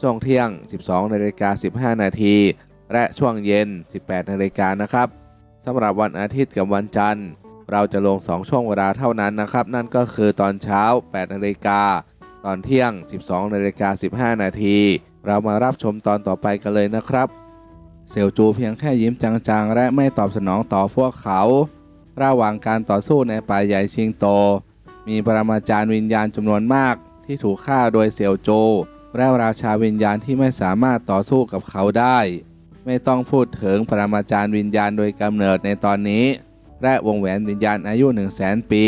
ช่วงเที่ยง 12นาฬิกา15 นาที และช่วงเย็น 18นาฬิกานะครับสำหรับวันอาทิตย์กับวันจันทร์ เราจะลง 2 ช่วงเวลาเท่านั้นนะครับ นั่นก็คือตอนเช้า 8นาฬิกาตอนเที่ยง 12นาฬิกา15 นาที เรามารับชมตอนต่อไปกันเลยนะครับ เสี่ยวจูเพียงแค่ยิ้มจางๆ และไม่ตอบสนองต่อพวกเขา ระหว่างการต่อสู้ในป่าใหญ่ชิงโต มีปรมาจารย์วิญญาณจำนวนมากที่ถูกฆ่าโดยเสี่ยวโจว และราชาวิญญาณที่ไม่สามารถต่อสู้กับเขาได้ ไม่ต้องพูดถึงปรมาจารย์วิญญาณโดยกำเนิดในตอนนี้ และวงแหวนวิญญาณอายุ1 0 0 0 0แสนปี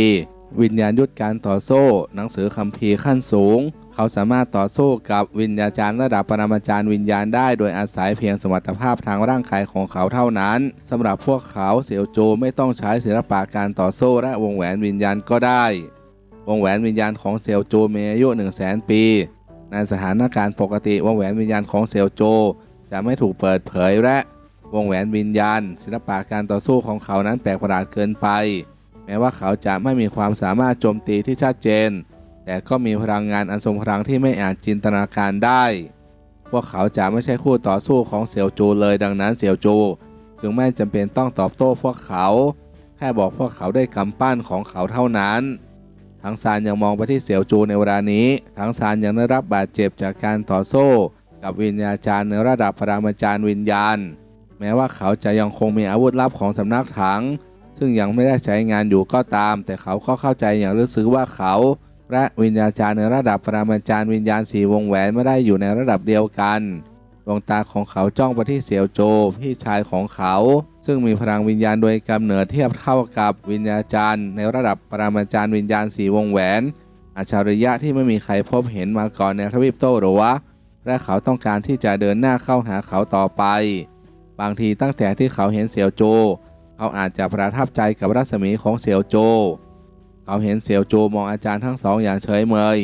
วิญญาณยุทธการต่อสู้ หนังสือคัมภีร์ขั้นสูง เขาสามารถต่อสู้กับวิญญาจารย์ระดับปรมาจารย์วิญญาณได้ โดยอาศัยเพียงสมรรถภาพทางร่างกายของเขาเท่านั้นสำหรับพวกเขาเสี่ยวโจไม่ต้องใช้ศิลปะการต่อสู้และวงแหวนวิญญาณก็ได้ วงแหวนวิญญาณของเสี่ยวโจมีอายุ1 0 0 0 0แสนปี ในสถานการณ์ปกติวงแหวนวิญญาณของเสี่ยวโจ จะไม่ถูกเปิดเผยและ วงแหวนวิญญาณ ศิลปะการต่อสู้ของเขานั้นแปลกประหลาดเกินไป แม้ว่าเขาจะไม่มีความสามารถโจมตีที่ชัดเจน แต่ก็มีพลังงานอันทรงพลังที่ไม่อาจจินตนาการได้ พวกเขาจะไม่ใช่คู่ต่อสู้ของเสี่ยวจูเลยดังนั้นเสี่ยวจูจึงไม่จำเป็นต้องตอบโต้พวกเขา แค่บอกพวกเขาได้กำปั้นของเขาเท่านั้น ทั้งซานยังมองไปที่เสี่ยวจูในเวลานี้ ทั้งซานยังได้รับบาดเจ็บจากการต่อสู้กับวิญญาจารย์ในระดับปรามาจารย์วิญญาณ แม้ว่าเขาจะยังคงมีอาวุธลับของสำนักถัง ซึ่งยังไม่ได้ใช้งานอยู่ก็ตาม แต่เขาก็เข้าใจอย่างลึกซึ้งว่าเขา และวิญญาจารย์ในระดับปรามาจารย์วิญญาณสีวงแหวนไม่ได้อยู่ในระดับเดียวกัน ดวงตาของเขาจ้องไปที่เสี่ยวโจพี่ชายของเขา ซึ่งมีพลังวิญญาณโดยกำเนิดเทียบเท่ากับวิญญาจารย์ ในระดับปรามาจารย์วิญญาณสีวงแหวนอัจฉริยะที่ไม่มีใครพบเห็นมาก่อนในทวีปโตหรือวะและเขาต้องการที่จะเดินหน้าเข้าหาเขาต่อไป บางทีตั้งแต่ที่เขาเห็นเสี่ยวโจ เขาอาจจะประทับใจกับรัศมีของเสี่ยวโจ เขาเห็นเสี่ยวโจมองอาจารย์ทั้งสองอย่างเฉยเมย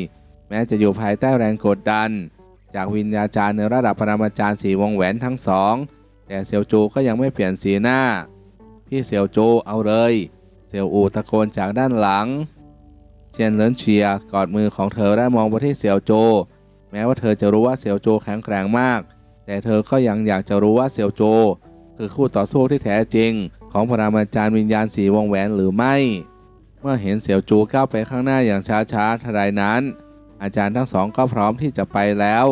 แม้จะอยู่ภายใต้แรงกดดัน จากวิญญาจารย์ในระดับปรมาจารย์สีวงแหวนทั้งสอง แต่เสียวโจก็ยังไม่เปลี่ยนสีหน้า พี่เสียวโจเอาเลยเสียวอูตะโกนจากด้านหลังเชียนเหลินเชียกอดมือของเธอและมองไปที่เสียวโจ แม้ว่าเธอจะรู้ว่าเสียวโจแข็งแกร่งมาก แต่เธอก็ยังอยากจะรู้ว่าเสียวโจ คือคู่ต่อสู้ที่แท้จริง ของปรามาจารย์วิญญาณสีวงแหวนหรือไม่ เมื่อเห็นเสี่ยวจูก้าวไปข้างหน้าอย่างช้าๆทันใดนั้น อาจารย์ทั้งสองก็พร้อมที่จะไปแล้ว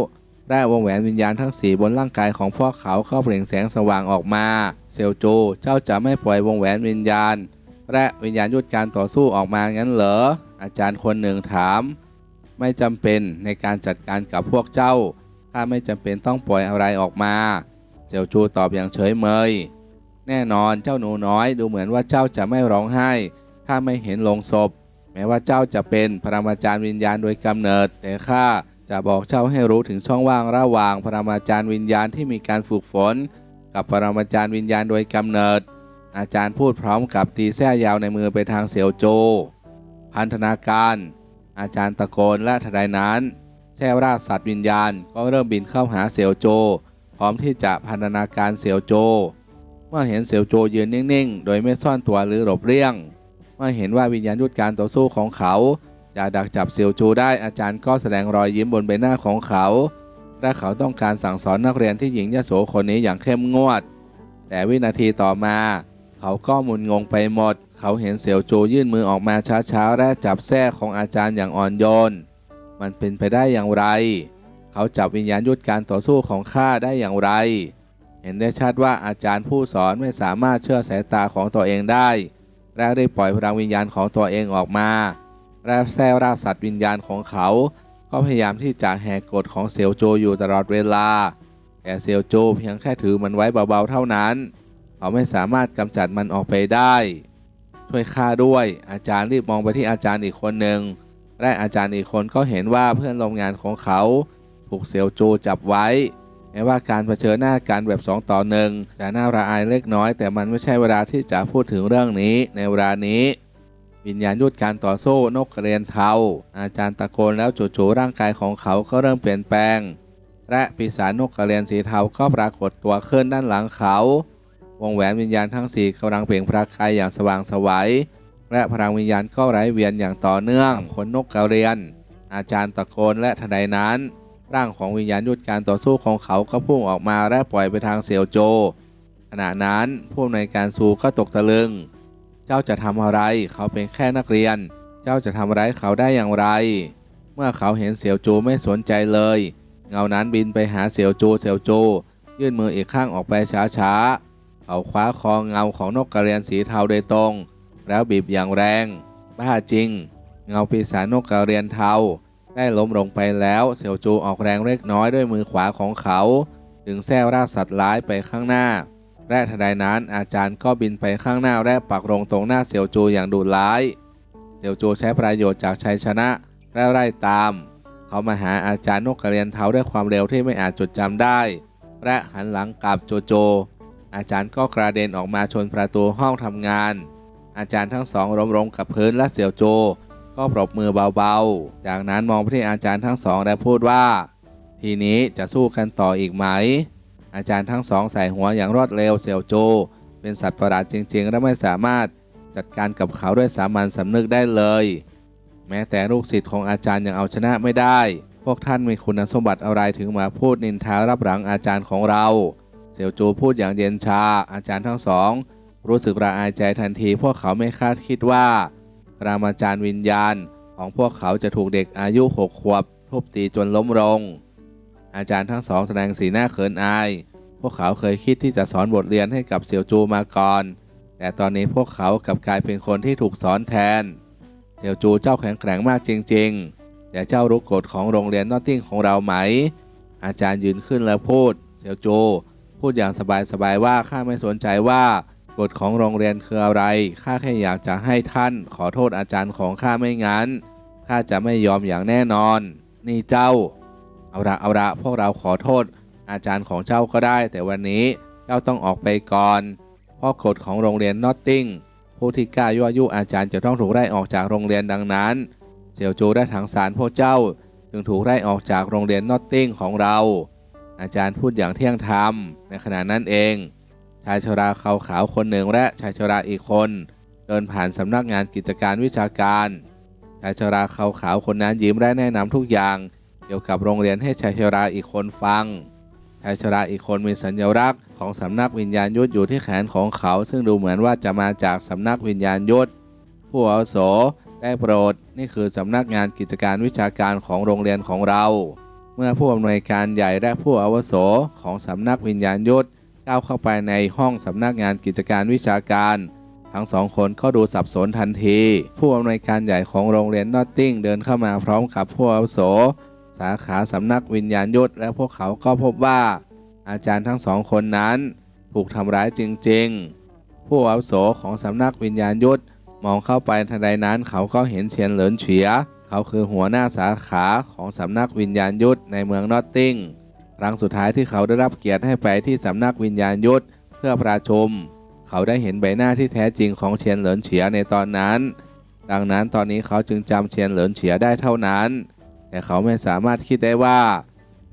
และวงแหวนวิญญาณทั้งสี่บนร่างกายของพวกเขาก็เปล่งแสงสว่างออกมาเสี่ยวจู เจ้าจะไม่ปล่อยวงแหวนวิญญาณ และวิญญาณยุทธการต่อสู้ออกมางั้นเหรอ อาจารย์คนหนึ่งถาม ไม่จำเป็นในการจัดการกับพวกเจ้าข้าไม่จำเป็นต้องปล่อยอะไรออกมาเสี่ยวจูตอบอย่างเฉยเมย แน่นอนเจ้าหนูน้อยดูเหมือนว่าเจ้าจะไม่ร้องไห้ ถ้าไม่เห็นลงศพ แม้ว่าเจ้าจะเป็นปรมาจารย์วิญญาณโดยกำเนิด แต่ข้าจะบอกเจ้าให้รู้ถึงช่องว่างระหว่างปรมาจารย์วิญญาณที่มีการฝึกฝน กับปรมาจารย์วิญญาณโดยกำเนิด อาจารย์พูดพร้อมกับตีแส้ยาวในมือไปทางเสี่ยวโจ พันธนาการ อาจารย์ตะโกนและทนใดนั้นแช่ราชสัตว์วิญญาณก็เริ่มบินเข้าหาเสี่ยวโจ พร้อมที่จะพันธนาการเสี่ยวโจ เมื่อเห็นเสี่ยวโจยืนนิ่งๆ โดยไม่ซ่อนตัวหรือหลบเลี่ยง เมื่อเห็นว่าวิญญาณยุทธการต่อสู้ของเขาจะดักจับเสี่ยวโจได้อาจารย์ก็แสดงรอยยิ้มบนใบหน้าของเขาและเขาต้องการสั่งสอนนักเรียนที่หญิงยโสคนนี้อย่างเข้มงวด แต่วินาทีต่อมา เขาก็มุนงงไปหมด เขาเห็นเสี่ยวโจยื่นมือออกมาช้าๆและจับแส้ของอาจารย์อย่างอ่อนโยน มันเป็นไปได้อย่างไร เขาจับวิญญาณยุทธการต่อสู้ของข้าได้อย่างไร เห็นได้ชัดว่าอาจารย์ผู้สอนไม่สามารถเชื่อสายตาของตัวเองได้ และได้ปล่อยพลังวิญญาณของตัวเองออกมา และแทร่ราสัตว์วิญญาณของเขา ก็พยายามที่จะแหกกฎของเซียวโจอยู่ตลอดเวลา แต่เซียวโจเพียงแค่ถือมันไว้เบาๆเท่านั้น เขาไม่สามารถกำจัดมันออกไปได้ ช่วยข้าด้วย อาจารย์รีบมองไปที่อาจารย์อีกคนหนึ่ง และอาจารย์อีกคนก็เห็นว่าเพื่อนร่วมงานของเขา ถูกเซียวโจจับไว้ แม้ว่าการเผชิญหน้ากันแบบ 2 ต่อหนึ่งจะน่าระอายเล็กน้อย แต่มันไม่ใช่เวลาที่จะพูดถึงเรื่องนี้ในเวลานี้ วิญญาณยุทธการต่อสู้นกกระเรียนเทาอาจารย์ตะโกนแล้วจู่ๆร่างกายของเขาก็เริ่มเปลี่ยนแปลง และปีศาจนกกระเรียนสีเทาก็ปรากฏตัวขึ้นด้านหลังเขา วงแหวนวิญญาณทั้งสี่กำลังเปล่งประกายอย่างสว่างสวัยและพลังวิญญาณก็ไหลเวียนอย่างต่อเนื่องขนนกกระเรียน อาจารย์ตะโกนและทนใดนั้น ร่างของวิญญาณยุทธการต่อสู้ของเขาก็พุ่งออกมาและปล่อยไปทางเสี่ยวโจ ขณะนั้นผู้อำนวยการซูก็ตกตะลึง เจ้าจะทำอะไร เขาเป็นแค่นักเรียน เจ้าจะทำร้ายเขาได้อย่างไร เมื่อเขาเห็นเสี่ยวโจไม่สนใจเลย เงานั้นบินไปหาเสี่ยวโจเสี่ยวโจ ยื่นมืออีกข้างออกไปช้าๆ เขาคว้าคอเงาของนกกระเรียนสีเทาโดยตรง แล้วบีบอย่างแรง บ้าจริง เงาปีศาจนกกระเรียนเทา ได้ล้มลงไปแล้วเสี่ยวจูออกแรงเล็กน้อยด้วยมือขวาของเขา ถึงแส้วราสัตว์ร้ายไปข้างหน้าและทันใดนั้นอาจารย์ก็บินไปข้างหน้าและปักลงตรงหน้าเสี่ยวจูอย่างดุร้าย เสี่ยวจูใช้ประโยชน์จากชัยชนะและไล่ตาม เขามาหาอาจารย์นกกระเรียนเท้าด้วยความเร็วที่ไม่อาจจดจำได้ และหันหลังกลับโจโจ อาจารย์ก็กระเด็นออกมาชนประตูห้องทำงาน อาจารย์ทั้งสองล้มลงกับพื้นและเสี่ยวโจ ก็ปรบมือเบาๆ จากนั้นมองไปที่อาจารย์ทั้งสองและพูดว่า ทีนี้จะสู้กันต่ออีกไหม อาจารย์ทั้งสองใส่หัวอย่างรวดเร็วเสี่ยวโจ เป็นสัตว์ประหลาดจริง ๆ และไม่สามารถจัดการกับเขาด้วยสามัญสำนึกได้เลย แม้แต่ลูกศิษย์ของอาจารย์ยังเอาชนะไม่ได้ พวกท่านมีคุณสมบัติอะไรถึงมาพูดนินทารับหลังอาจารย์ของเรา เสี่ยวจูพูดอย่างเย็นชา อาจารย์ทั้งสอง รู้สึกระอายใจทันทีพวกเขาไม่คาดคิดว่า ปรามาจารย์วิญญาณ ของพวกเขาจะถูกเด็กอายุหกขวบทุบตีจนล้มลง อาจารย์ทั้งสองแสดงสีหน้าเขินอาย พวกเขาเคยคิดที่จะสอนบทเรียนให้กับเสี่ยวจูมาก่อน แต่ตอนนี้พวกเขากลับกลายเป็นคนที่ถูกสอนแทน เสี่ยวจูเจ้าแข็งแกร่งมากจริงๆแต่เจ้ารู้กฎของโรงเรียนนอตติ้งของเราไหม อาจารย์ยืนขึ้นแล้วพูด เสี่ยวจูพูดอย่างสบายๆว่าข้าไม่สนใจว่า กฎของโรงเรียนคืออะไร ข้าแค่อยากจะให้ท่านขอโทษอาจารย์ของข้าไม่งั้น ข้าจะไม่ยอมอย่างแน่นอน นี่เจ้า เอาละเอาละพวกเราขอโทษ อาจารย์ของเจ้าก็ได้ แต่วันนี้เจ้าต้องออกไปก่อน เพราะกฎของโรงเรียนนอตติงผู้ที่กล้ายั่วยุอาจารย์จะต้องถูกไล่ออกจากโรงเรียนดังนั้นเสี่ยวจูได้ถังสารพวกเจ้า จึงถูกไล่ออกจากโรงเรียนนอตติงของเรา อาจารย์พูดอย่างเที่ยงธรรมในขณะนั้นเอง ชายชราขาวขาวคนหนึ่งและชายชราอีกคน เดินผ่านสำนักงานกิจการวิชาการ ชายชราขาวขาวคนนั้นยิ้มและแนะนำทุกอย่าง เกี่ยวกับโรงเรียนให้ชายชราอีกคนฟัง ชายชราอีกคนมีสัญลักษณ์ของสำนักวิญญาณยุทธอยู่ที่แขนของเขา ซึ่งดูเหมือนว่าจะมาจากสำนักวิญญาณยุทธผู้อาวุโสได้โปรดนี่คือสำนักงานกิจการวิชาการของโรงเรียนของเรา เมื่อผู้อำนวยการใหญ่และผู้อาวุโสของสำนักวิญญาณยุทธ ก้าวเข้าไปในห้องสำนักงานกิจการวิชาการ ทั้งสองคนก็ดูสับสนทันที ผู้อำนวยการใหญ่ของโรงเรียนนอตติงเดินเข้ามาพร้อมกับผู้อาวุโส สาขาสำนักวิญญาณยุทธและพวกเขาก็พบว่า อาจารย์ทั้งสองคนนั้น ถูกทำร้ายจริงๆ ผู้อาวุโสของสำนักวิญญาณยุทธมองเข้าไปทันใดนั้นเขาก็เห็นเฉียนเหลินเฉีย เขาคือหัวหน้าสาขาของสำนักวิญญาณยุทธในเมืองนอตติง ครั้งสุดท้ายที่เขาได้รับเกียรติให้ไปที่สำนักวิญญาณยุทธเพื่อประชม เขาได้เห็นใบหน้าที่แท้จริงของเฉียนเหลินเฉียในตอนนั้น ดังนั้นตอนนี้เขาจึงจำเฉียนเหลินเฉียได้เท่านั้น แต่เขาไม่สามารถคิดได้ว่า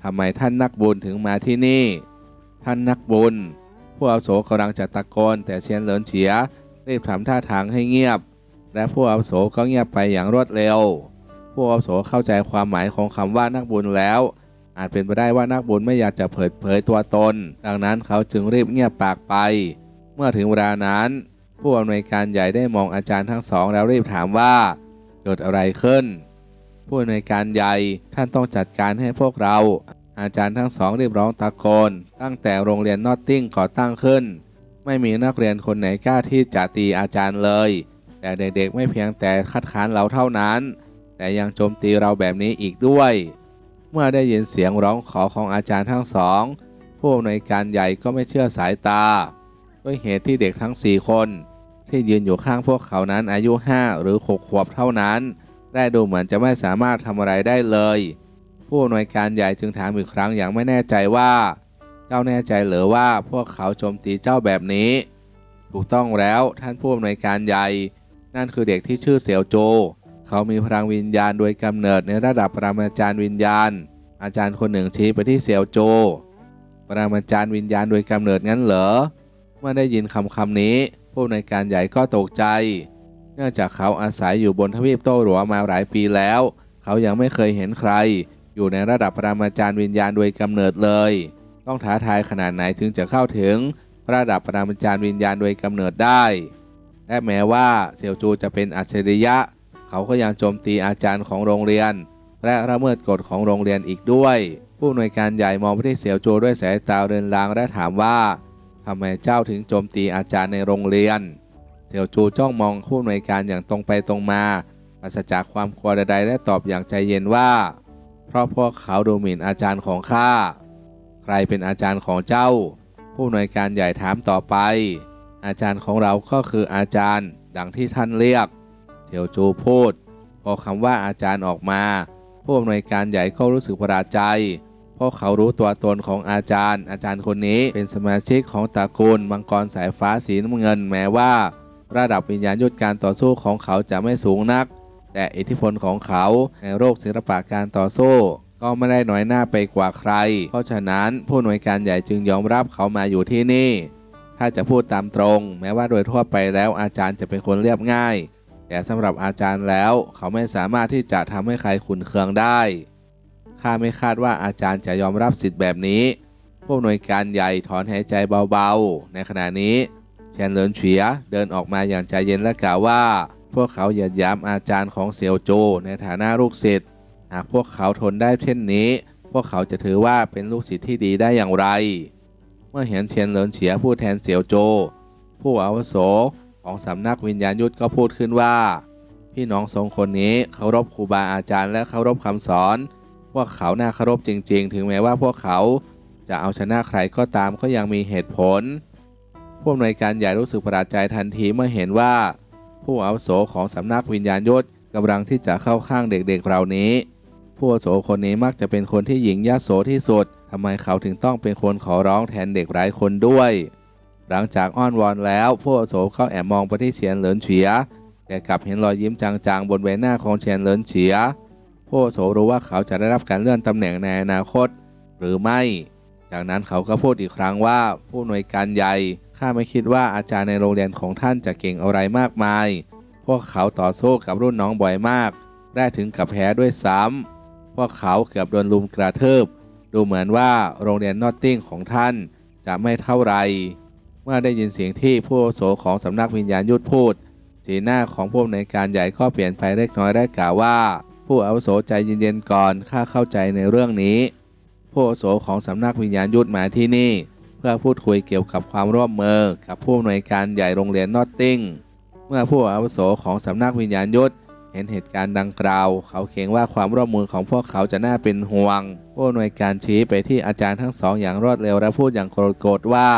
ทำไมท่านนักบุญถึงมาที่นี่ ท่านนักบุญผู้อาโสกำลังจะตะโกนแต่เชียนเหลินเฉียรีบทำท่าทางให้เงียบ และผู้อาโสก็เงียบไปอย่างรวดเร็ว ผู้อาโสเข้าใจความหมายของคำว่านักบุญแล้ว อาจเป็นไปได้ว่านักบุญไม่อยากจะเปิดเผยตัวตน ดังนั้นเขาจึงรีบเงียบปากไป เมื่อถึงเวลานั้น ผู้อำนวยการใหญ่ได้มองอาจารย์ทั้งสองแล้วรีบถามว่าเกิดอะไรขึ้น ผู้อำนวยการใหญ่ท่านต้องจัดการให้พวกเรา อาจารย์ทั้งสองรีบร้องตะโกน ตั้งแต่โรงเรียนนอตติ้งก่อตั้งขึ้น ไม่มีนักเรียนคนไหนกล้าที่จะตีอาจารย์เลย แต่เด็กๆไม่เพียงแต่คัดค้านเราเท่านั้น แต่ยังโจมตีเราแบบนี้อีกด้วย เมื่อได้ยินเสียงร้องขอของอาจารย์ทั้งสอง ผู้อำนวยการใหญ่ก็ไม่เชื่อสายตา ด้วยเหตุที่เด็กทั้ง4คน ที่ยืนอยู่ข้างพวกเขานั้นอายุ 5 หรือ 6 ขวบเท่านั้น ได้ดูเหมือนจะไม่สามารถทำอะไรได้เลย ผู้อำนวยการใหญ่จึงถามอีกครั้งอย่างไม่แน่ใจว่า เจ้าแน่ใจหรือว่าพวกเขาโจมตีเจ้าแบบนี้ ถูกต้องแล้วท่านผู้อำนวยการใหญ่ นั่นคือเด็กที่ชื่อเสี่ยวโจ เขามีพลังวิญญาณโดยกำเนิดในระดับปรมาจารย์วิญญาณ อาจารย์คนหนึ่งชี้ไปที่เสี่ยวโจ ปรมาจารย์วิญญาณโดยกำเนิดงั้นเหรอ เมื่อได้ยินคำคำนี้ ผู้ในการใหญ่ก็ตกใจ เนื่องจากเขาอาศัยอยู่บนทวีปโต้หลัวมาหลายปีแล้ว เขายังไม่เคยเห็นใคร อยู่ในระดับปรมาจารย์วิญญาณโดยกำเนิดเลย ต้องท้าทายขนาดไหนถึงจะเข้าถึงระดับปรมาจารย์วิญญาณโดยกำเนิดได้ และแม้ว่าเสี่ยวจูจะเป็นอัจฉริยะ เขาก็ยังโจมตีอาจารย์ของโรงเรียน และละเมิดกฎของโรงเรียนอีกด้วย ผู้อำนวยการใหญ่มองไปที่เสี่ยวโจด้วยสายตาเรินรางและถามว่าทำไมเจ้าถึงโจมตีอาจารย์ในโรงเรียน เสี่ยวจูจ้องมองผู้อำนวยการอย่างตรงไปตรงมาปราศจากความกลัวใดๆและตอบอย่างใจเย็นว่า เพราะพวกเขาดูหมิ่นอาจารย์ของข้า ใครเป็นอาจารย์ของเจ้า ผู้อำนวยการใหญ่ถามต่อไป อาจารย์ของเราก็คืออาจารย์ ดังที่ท่านเรียก เสี่ยวจูพูดพอคำว่าอาจารย์ออกมา ผู้อำนวยการใหญ่ก็รู้สึกประหลาดใจ เพราะเขารู้ตัวตนของอาจารย์ อาจารย์คนนี้เป็นสมาชิกของตระกูลมังกรสายฟ้าสีน้ำเงินแม้ว่า ระดับวิญญาณยุทธการต่อสู้ของเขาจะไม่สูงนัก แต่อิทธิพลของเขาในโลกศิลปะการต่อสู้ก็ไม่ได้น้อยหน้าไปกว่าใคร เพราะฉะนั้นผู้อำนวยการใหญ่จึงยอมรับเขามาอยู่ที่นี่ ถ้าจะพูดตามตรง แม้ว่าโดยทั่วไปแล้วอาจารย์จะเป็นคนเรียบง่าย แต่สำหรับอาจารย์แล้ว เขาไม่สามารถที่จะทำให้ใครขุนเคืองได้ข้าไม่คาดว่าอาจารย์จะยอมรับสิทธิ์แบบนี้ ผู้อำนวยการใหญ่ถอนหายใจเบาๆ ในขณะนี้เชนเหลินเฉียเดินออกมาอย่างใจเย็นและกล่าวว่า พวกเขาเหยียดหยามอาจารย์ของเสี่ยวโจในฐานะลูกศิษย์หากพวกเขาทนได้เช่นนี้ พวกเขาจะถือว่าเป็นลูกศิษย์ที่ดีได้อย่างไร เมื่อเห็นเชนเหลินเฉียผู้แทนเสี่ยวโจ ผู้อาวุโส ของสำนักวิญญาณยุทธก็พูดขึ้นว่า พี่น้องสองคนนี้เคารพครูบาอาจารย์และเคารพคำสอน พวกเขาน่าเคารพจริง ๆ ถึงแม้ว่าพวกเขาจะเอาชนะใครก็ตามก็ยังมีเหตุผล ผู้อำนวยการใหญ่รู้สึกประหลาดใจทันทีเมื่อเห็นว่า ผู้อาวุโสของสำนักวิญญาณยุทธกำลังที่จะเข้าข้างเด็กๆเหล่านี้ ผู้อาวุโสคนนี้มักจะเป็นคนที่หญิงยโสที่สุดทำไมเขาถึงต้องเป็นคนขอร้องแทนเด็กหลายคนด้วย หลังจากอ้อนวอนแล้วผู้อาวุโสก็แอบมองไปที่เฉียนเหลินเฉีย แต่กลับเห็นรอยยิ้มจางๆ บนใบหน้าของเฉียนเหลินเฉียผู้อาโสรู้ว่าเขาจะได้รับการเลื่อนตำแหน่งในอนาคต หรือไม่ จากนั้นเขาก็พูดอีกครั้งว่าผู้อำนวยการใหญ่ข้าไม่คิดว่าอาจารย์ในโรงเรียนของท่านจะเก่งอะไรมากมาย พวกเขาต่อสู้กับรุ่นน้องบ่อยมาก ได้ถึงกับแพ้ด้วยซ้ำพวกเขาเกือบโดนลุมกระเทืบดูเหมือนว่าโรงเรียนนอตติงของท่านจะไม่เท่าไหร เมื่อได้ยินเสียงที่ผู้อาวุโสของสำนักวิญญาณยุทธพูด สีหน้าของผู้อำนวยการใหญ่ก็เปลี่ยนไปเล็กน้อยได้กล่าวว่า ผู้อาวุโสใจเย็นๆก่อนข้าเข้าใจในเรื่องนี้ ผู้อาวุโสของสำนักวิญญาณยุทธมาที่นี่ เพื่อพูดคุยเกี่ยวกับความร่วมมือกับผู้อำนวยการใหญ่โรงเรียนนอตติงเมื่อผู้อาวุโสของสำนักวิญญาณยุทธเห็นเหตุการณ์ดังกล่าว เขาเกรงว่าความร่วมมือของพวกเขาจะน่าเป็นห่วง ผู้อำนวยการชี้ไปที่อาจารย์ทั้งสองอย่างรวดเร็วและพูดอย่างโกรธว่า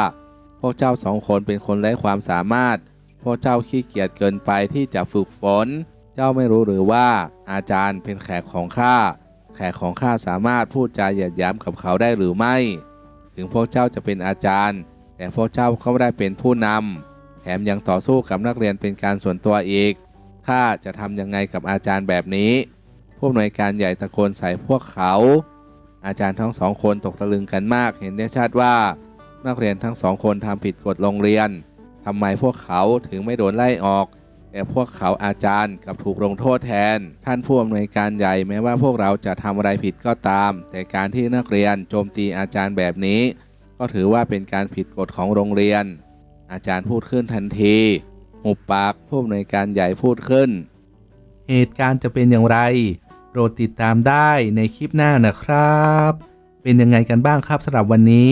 พวกเจ้าสองคนเป็นคนไร้ความสามารถ พวกเจ้าขี้เกียจเกินไปที่จะฝึกฝน เจ้าไม่รู้หรือว่า อาจารย์เป็นแขกของข้า แขกของข้าสามารถพูดจาเหยียดหยามกับเขาได้หรือไม่ ถึงพวกเจ้าจะเป็นอาจารย์ แต่พวกเจ้าก็ไม่ได้เป็นผู้นำแถมยังต่อสู้กับนักเรียนเป็นการส่วนตัวอีก ข้าจะทำยังไงกับอาจารย์แบบนี้ผู้อำนวยการใหญ่ตะโกนใส่พวกเขา อาจารย์ทั้งสองคนตกตะลึงกันมาก เห็นได้ชัดว่า นักเรียนทั้งสองคนทำผิดกฎโรงเรียนทำไมพวกเขาถึงไม่โดนไล่ออก แต่พวกเขาอาจารย์กลับถูกลงโทษแทน ท่านผู้อำนวยการใหญ่แม้ว่าพวกเราจะทำอะไรผิดก็ตาม แต่การที่นักเรียนโจมตีอาจารย์แบบนี้ ก็ถือว่าเป็นการผิดกฎของโรงเรียน อาจารย์พูดขึ้นทันทีหุบปากผู้อำนวยการใหญ่พูดขึ้น เหตุการณ์จะเป็นอย่างไรโปรดติดตามได้ในคลิปหน้านะครับ เป็นยังไงกันบ้างครับสำหรับวันนี้